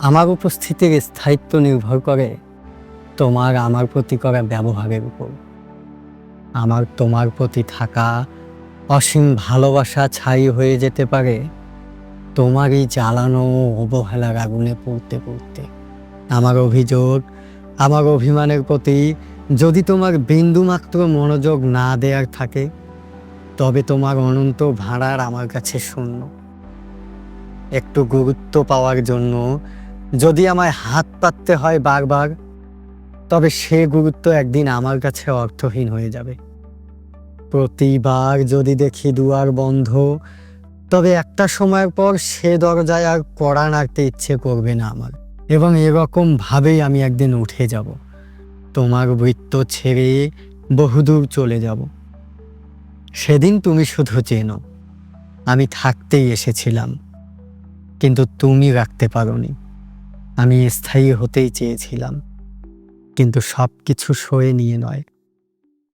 আমার উপস্থিতির স্থায়িত্ব নির্ভর করে তোমার আমার প্রতি করা ব্যবহারের উপর আমার তোমার প্রতি থাকা অসীম ভালোবাসা ছাই হয়ে যেতে পারে তোমারই জ্বালানো অবহেলার আগুনে পড়তে পড়তে আমার অভিযোগ আমার অভিমানের প্রতি যদি তোমার বিন্দুমাত্র মনোযোগ না দেওয়ার থাকে, তবে তোমার অনন্ত ভাড়ার আমার কাছে শূন্য। একটু গুরুত্ব পাওয়ার জন্য যদি আমায় হাত পাততে হয় বারবার, তবে সে গুরুত্ব একদিন আমার কাছে অর্থহীন হয়ে যাবে। প্রতিবার যদি দেখি দুয়ার বন্ধ, তবে একটা সময়ের পর সে দরজায় আর কড়া নাড়তে ইচ্ছে করবে না আমার। এবং এরকম ভাবেই আমি একদিন উঠে যাব। তোমার বৃত্ত ছেড়ে বহুদূর চলে যাব। সেদিন তুমি শুধু চেনো, আমি থাকতেই এসেছিলাম, কিন্তু তুমি রাখতে পারোনি। আমি স্থায়ী হতেই চেয়েছিলাম কিন্তু সব কিছু সয়ে নিয়ে নয়।